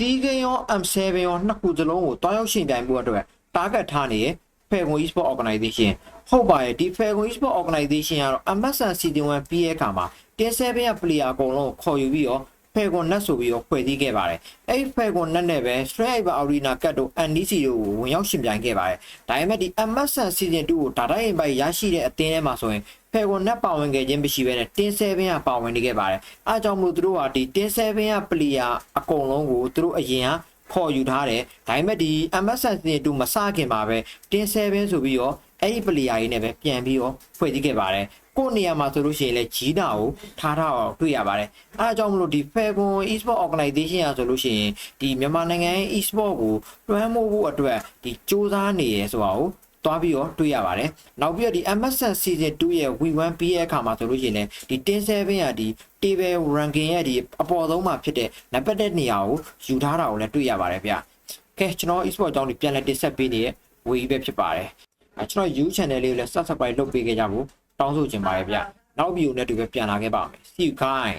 စီးကင်းရော M7 ရောနှစ်ခုစလုံးကိုတွားရောက်ရှင်ပြိုင်မှုအတွက် target ထားနေတဲ့ Falcon Esport Organization ဟုတ်ပါရဲ့ဒီ Falcon Esport Organization ကတော့ MSN Season 1ပြီးရဲ့အခါမှာတင်7ရဲ့ player အကုန်လုံးကိုခေါ်ယူပြီးတော့ Falcon Net ဆိုပြီးတော့ဖွဲ့စည်းခဲ့ပါတယ်။အဲဒီ Falcon Net နဲ့ပဲ Striker Arena Cup တို့ NDC တို့ကိုဝင်ရောက်ရှင်ပြိုင်ခဲ့ပါတယ်။ဒါပေမဲ့ဒီ MSN Season 2ကိုဒါတိုင်းရင်ပိုက်ရရှိတဲ့အသင်းထဲမှာဆိုရင် Falcon Net ပါဝင်ခဲ့ခြင်းမရှိဘဲနဲ့တင်7ကပါဝင်နေခဲ့ပါတယ်။အားကြောင့်မို့သူတို့ကဒီတင်7က player အကုန်လုံးကိုသူတို့အရင်ကခေါ်ယူထားတယ်ဒါပေမဲ့ဒီ MSN စီတူမစခင်မှာပဲတင်7ဆိုပြီးတော့ အဲ့ဒီ player ကြီးနဲ့ပဲပြန်ပြီးတော့ဖွဲ့စည်းခဲ့ပါတယ်ကိုယ့်နေရာမှာဆိုလို့ရှိရင်လည်းဂျီနာကိုထားထားအောင်တွေ့ရပါတယ်အဲအကြောင်းမလို့ဒီ Falcon Esport Organization ရဆိုလို့ရှိရင်ဒီမြန်မာနိုင်ငံရဲ့ Esport ကိုလွှမ်းမိုးဖို့အတွက်ဒီစူးစမ်းနေရဆိုတာကိုသွားပြီးတော့တွေ့ရပါတယ်။နောက်ပြီးတော့ဒီ MSN Season 2ရဲ့ V1 ပြီးရဲ့အခါမှာဆိုလို့ရှိရင်လည်းဒီ107ရဒီ table ranking ရဲ့ဒီအပေါ်ဆုံးမှာဖြစ်တဲ့နံပါတ်1နေရာကိုယူထားတာကိုလည်းတွေ့ရပါတယ်ဗျ။ကဲကျွန်တော် e-sport အကြောင်းကိုပြန်လည်တင်ဆက်ပေးနေတဲ့ဝေကြီးပဲဖြစ်ပါတယ်။ အဲကျွန်တော် YouTube channel လေးကိုလည်း subscribe လုပ်ပေးခဲ့ကြဖို့တောင်းဆိုချင်ပါတယ်ဗျ။နောက် video နဲ့တူပဲပြန်လာခဲ့ပါမယ်။ See you guys